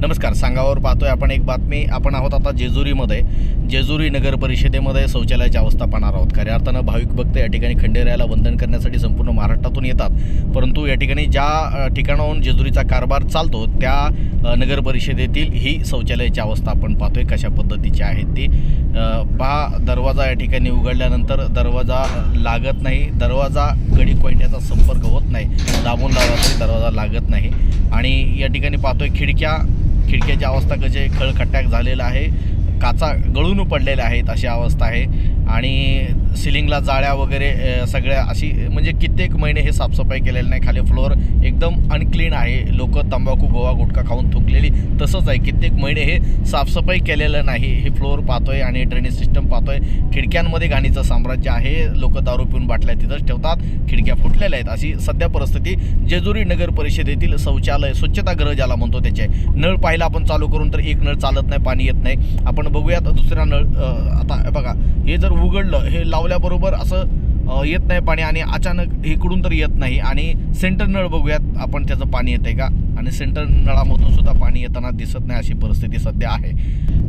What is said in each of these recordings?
नमस्कार सांगावर पाहतोय आपण एक बातमी. आपण आहोत आता जेजुरीमध्ये. जेजुरी नगर परिषदेमध्ये शौचालयाची अवस्था पाहणार आहोत. खऱ्या अर्थानं भाविक भक्त या ठिकाणी खंडेरायाला वंदन करण्यासाठी संपूर्ण महाराष्ट्रातून येतात. परंतु या ठिकाणी ज्या ठिकाणाहून जेजुरीचा कारभार चालतो त्या नगर परिषदेतील ही शौचालयाची अवस्था आपण पाहतोय कशा पद्धतीची आहे ती. पहा दरवाजा या ठिकाणी उघडल्यानंतर दरवाजा लागत नाही. दरवाजा गडी कोयंड्याचा संपर्क होत नाही. दाबून लावला तरी दरवाजा लागत नाही. आणि या ठिकाणी पाहतोय खिडक्या खिडक्याची अवस्था कसे खळखट्याक खळखट्ट्याक झालेला आहे. काचा गळून पडलेल्या आहेत अशी अवस्था आहे. आणि सिलिंगला जाळ्या वगैरे सगळ्या अशी म्हणजे कित्येक महिने हे साफसफाई केलेलं नाही. खाली फ्लोअर एकदम अनक्लीन आहे. लोक तंबाखू गोवा गुटखा खाऊन झालेली. तसंच आहे कित्येक महिने हे साफसफाई केलेलं नाही. हे फ्लोअर पाहतोय आणि ड्रेनेज सिस्टम पाहतोय. खिडक्यांमध्ये घाणीचं साम्राज्य आहे. लोक दारू पिऊन बाटल्या तिथंच ठेवतात. खिडक्या फुटलेल्या आहेत. अशी सध्या परिस्थिती जेजुरी नगर परिषदेतील शौचालय स्वच्छतागृह ज्याला म्हणतो त्याचे नळ पाहिला आपण चालू करून तर एक नळ चालत नाही पाणी येत नाही. आपण बघूयात दुसरा नळ आता बघा हे जर उघडलं हे लावल्याबरोबर असं येत नाही पाणी आणि अचानक इकडून तर येत नाही. आणि सेंटर नळ बघूयात आपण त्याचं पाणी येतंय का? आणि सेंटर नळामधून सुद्धा पाणी येताना दिसत नाही अशी परिस्थिती सध्या आहे.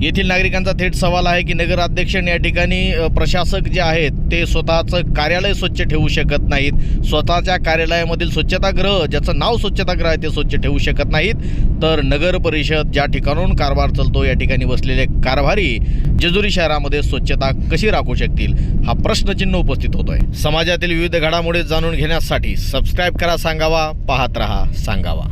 येथील नागरिकांचा थेट सवाल आहे की नगराध्यक्ष या ठिकाणी प्रशासक जे आहेत ते स्वतःचं कार्यालय स्वच्छ ठेवू शकत नाहीत. स्वतःच्या कार्यालयामधील स्वच्छतागृह ज्याचं नाव स्वच्छतागृह आहे ते स्वच्छ ठेवू शकत नाहीत. तर नगर परिषद ज्या ठिकाणून कारभार चालतो या ठिकाणी बसलेले कारभारी जेजुरी शहरामध्ये स्वच्छता कशी राखू शकतील? हा प्रश्नचिन्ह उपस्थित होतोय. समाजातील विविध घडामोडी जाणून घेण्यासाठी सबस्क्राईब करा सांगावा पाहत रहा सांगावा.